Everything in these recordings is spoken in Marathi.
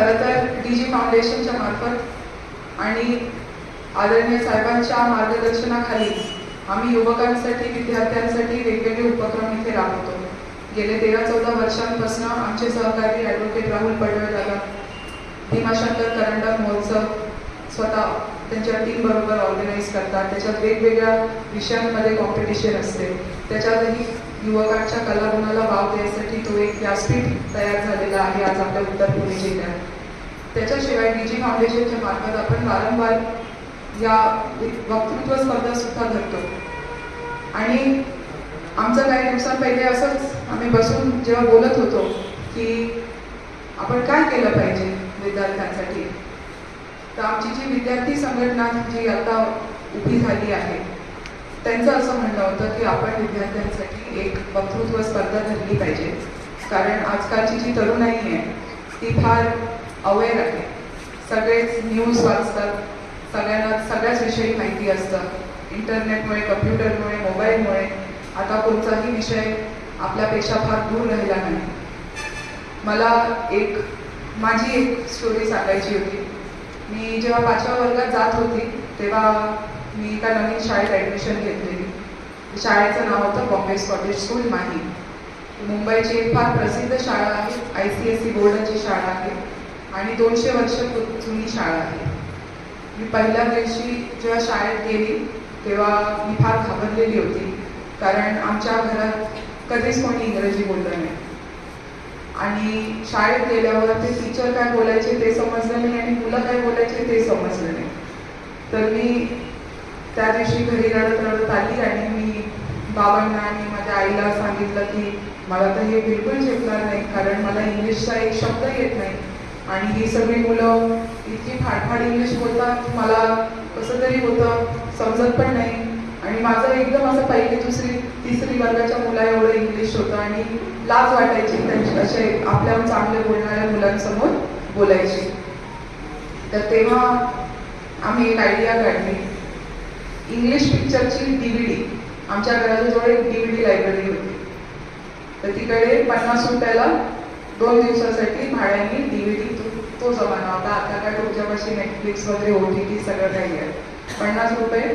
खरं तर डी जी फाउंडेशनच्या मार्फत आणि आदरणीय साहेबांच्या मार्गदर्शनाखाली आम्ही युवकांसाठी विद्यार्थ्यांसाठी वेगवेगळे उपक्रम इथे राबवतो. गेले तेरा चौदा वर्षांपासून आमचे सहकारी ॲडव्होकेट राहुल पडवळ दादा भीमाशंकर करंडक महोत्सव स्वतः त्यांच्या टीम बरोबर ऑर्गनाईज करतात. त्याच्यात वेगवेगळ्या विषयांमध्ये कॉम्पिटिशन असते. त्याच्यातही युवकांच्या कलागुणाला वाव देण्यासाठी तो एक व्यासपीठ तयार झालेला आहे. आज आपल्या उत्तर पुणे जिल्ह्यात. त्याच्याशिवाय डी जी फाउंडेशनच्या मार्फत आपण वारंवार या वक्तृत्व स्पर्धा सुद्धा धरतो. आणि आमचं काही नुकसान पहिले असंच आम्ही बसून जेव्हा बोलत होतो की आपण काय केलं पाहिजे विद्यार्थ्यांसाठी तर आमची जी विद्यार्थी संघटना जी आता उभी झाली आहे त्यांचं असं म्हणणं होतं की आपण विद्यार्थ्यांसाठी एक वक्तृत्व स्पर्धा धरली पाहिजे. कारण आजकालची जी तरुणाई आहे ती फार अवेअर आहे. सगळेच न्यूज वाचतात. सगळ्यांना सगळ्याच विषयी माहिती असतं. इंटरनेटमुळे कम्प्युटरमुळे मोबाईलमुळे आता कोणताही विषय आपल्यापेक्षा फार दूर राहिला नाही. मला एक माझी एक स्टोरी सांगायची होती. मी जेव्हा पाचव्या वर्गात जात होती तेव्हा मी एका नवीन शाळेत ॲडमिशन घेतलेली. शाळेचं नाव होतं बॉम्बे स्कॉटिश स्कूल माही मुंबईची एक फार प्रसिद्ध शाळा आहे आय सी एस सी बोर्डाची शाळा आहे. आणि दोनशे वर्ष जुनी शाळा आहे. मी पहिल्या दिवशी जेव्हा शाळेत गेली तेव्हा मी फार घाबरलेली होती कारण आमच्या घरात कधीच कोणी इंग्रजी बोललं नाही. आणि शाळेत गेल्यावर ते टीचर काय बोलायचे ते समजलं नाही आणि मुलं काय बोलायचे ते समजलं नाही. तर मी त्या दिवशी घरी रडत रडत आली आणि मी बाबांना आणि माझ्या आईला सांगितलं की मला तर हे बिलकुल शिकणार नाही कारण मला इंग्लिशचा एक शब्द येत नाही. आणि ही सगळी मुलं इतकी फाडफाड इंग्लिश बोलतात मला कसं तरी होतं समजत पण नाही. आणि माझं एकदम असं पहिली दुसरी तिसरी वर्गाच्या मुला एवढं इंग्लिश होतं आणि लाज वाटायची त्यांची असे आपल्या चांगले बोलणाऱ्या मुलांसमोर बोलायची. तर तेव्हा आम्ही एक आयडिया काढली. इंग्लिश पिक्चरची डी व्ही डी आमच्या घराजवळ एक डी व्ही डी लायब्ररी होती. तर तिकडे पन्नास रुपयाला दोन दिवसासाठी भाड्याने डीव्हीडी तो तो जमाना होता. आता काय तुमच्यापाशी नेटफ्लिक्स वगैरे ओ टी टी सगळं काही आहे. पन्नास रुपये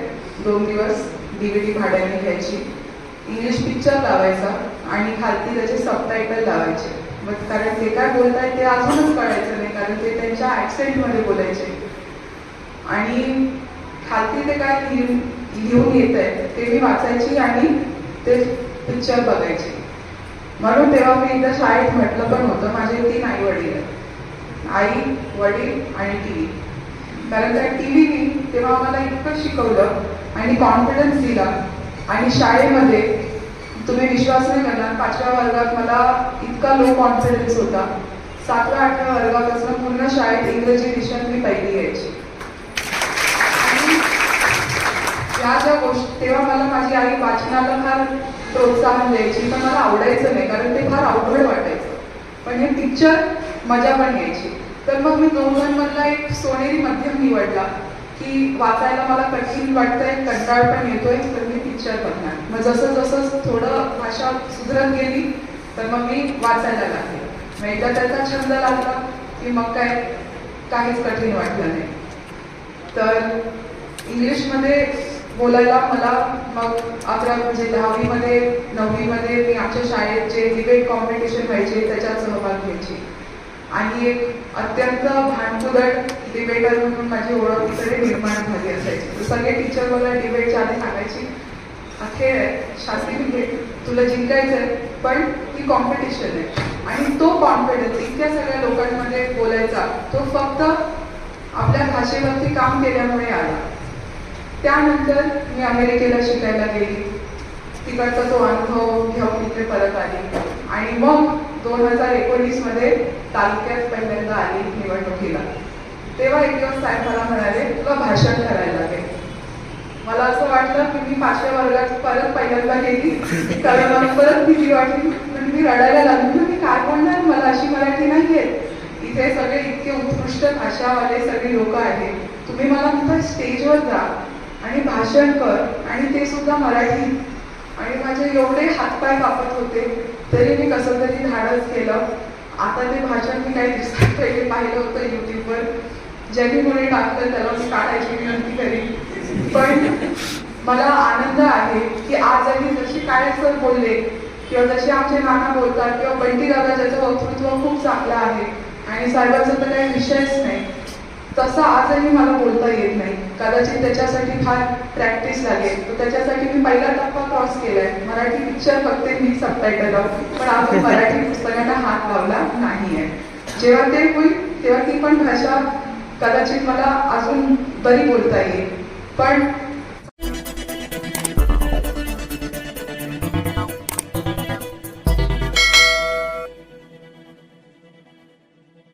दोन दिवस डीव्हीडी भाड्याने घ्यायची. इंग्लिश पिक्चर लावायचा आणि खालती त्याचे सबटायटल लावायचे. मग कारण ते काय बोलताय ते अजूनच कळायचं नाही कारण ते त्यांच्या ॲक्सेंटमध्ये बोलायचे. आणि खालती ते काय लिहून लिहून येत आहे ते मी वाचायची आणि ते पिक्चर बघायचे. म्हणून तेव्हा मी एकदा शाळेत म्हटलं पण होतं माझे तीन आई वडील आहेत. आई वडील आणि टी व्ही कारण त्या टी व्हीनी तेव्हा मला इतकं शिकवलं आणि कॉन्फिडन्स दिला. आणि शाळेमध्ये तुम्ही विश्वास नाही करणार पाचव्या वर्गात मला इतका लो कॉन्फिडन्स होता. सातव्या आठव्या वर्गापासून पूर्ण शाळेत इंग्रजी विषयात मी पहिली यायची आणि या ज्या गोष्टी तेव्हा मला माझी आई वाचनाला फार प्रोत्साहन द्यायची पण मला आवडायचं नाही कारण ते फार अवघड वाटायचं. पण हे पिक्चर मजा पण यायची. तर मग मी दोघांमधला एक सोनेरी मध्यम निवडला की वाचायला मला कठीण वाटतंय कंटाळ पण येतोय तर मी पिक्चर बघणार. मग जसं जसं थोडं भाषा सुधरत गेली तर मग मी वाचायला लागले. मग एकदा त्याचा छंद लागला की मग काय काहीच कठीण वाटलं नाही. तर इंग्लिशमध्ये बोलायला मला मग अकरा म्हणजे दहावीमध्ये नववीमध्ये मी आमच्या शाळेत जे डिबेट कॉम्पिटिशन व्हायचे त्याच्यात सहभाग घ्यायची. आणि एक अत्यंत भांडकुदट डिबेटर म्हणून माझी ओळख तिकडे निर्माण झाली असायची. सगळे टीचर मला डिबेटच्या आधी सांगायची अखेर आहे शास्त्री खेळ तुला जिंकायचं आहे पण ती कॉम्पिटिशन आहे. आणि तो कॉन्फिडन्स इतक्या सगळ्या लोकांमध्ये बोलायचा तो फक्त आपल्या भाषेवरती काम केल्यामुळे आला. त्यानंतर मी अमेरिकेला शिकायला गेली. तिकडचा तो अनुभव घेऊन इथे परत आली. आणि मग दोन हजार एकोणीसमध्ये तालुक्यात पहिल्यांदा आली निवडणुकीला. तेव्हा एक दिवस साहेब मला म्हणाले तुला भाषण करायला लागेल. मला असं वाटलं की मी पाचव्या वर्गात परत पहिल्यांदा गेली. कारण मला परत भीती वाटली पण मी रडायला लागली. ना मी काय म्हणणार मला अशी मराठी नाही येत इथे सगळे इतके उत्कृष्ट भाषावाले सगळे लोक आहेत. तुम्ही मला तुमच्या स्टेजवर जा. आणि भाषण कर. आणि ते सुद्धा मराठी. आणि माझे एवढे हातपाय कापत होते तरी मी कसं तरी धाडस केलं. आता ते भाषण मी काही दिवसात पहिले पाहिलं होतं युट्यूबवर. ज्यांनी कोणी टाकलं त्याला मी काढायची विनंती करीन. पण मला आनंद आहे की आज आम्ही जशी काय सर बोलले किंवा जसे आमचे नाना बोलतात किंवा बंटी दादा ज्याचं वक्तृत्व खूप चांगलं आहे आणि साहेबांचा तर काही विषयच नाही. तसं आजही मला बोलता येत नाही. कदाचित त्याच्यासाठी फार प्रॅक्टिस लागेल. तर त्याच्यासाठी मी पहिला टप्पा क्रॉस केलाय. मराठी पिक्चर बघते मी सबटायटल पण आपण मराठी पुस्तकांना हात लावला नाहीये. जेव्हा ते होईल तेव्हा ती पण भाषा कदाचित मला अजून बरी बोलता येईल. पण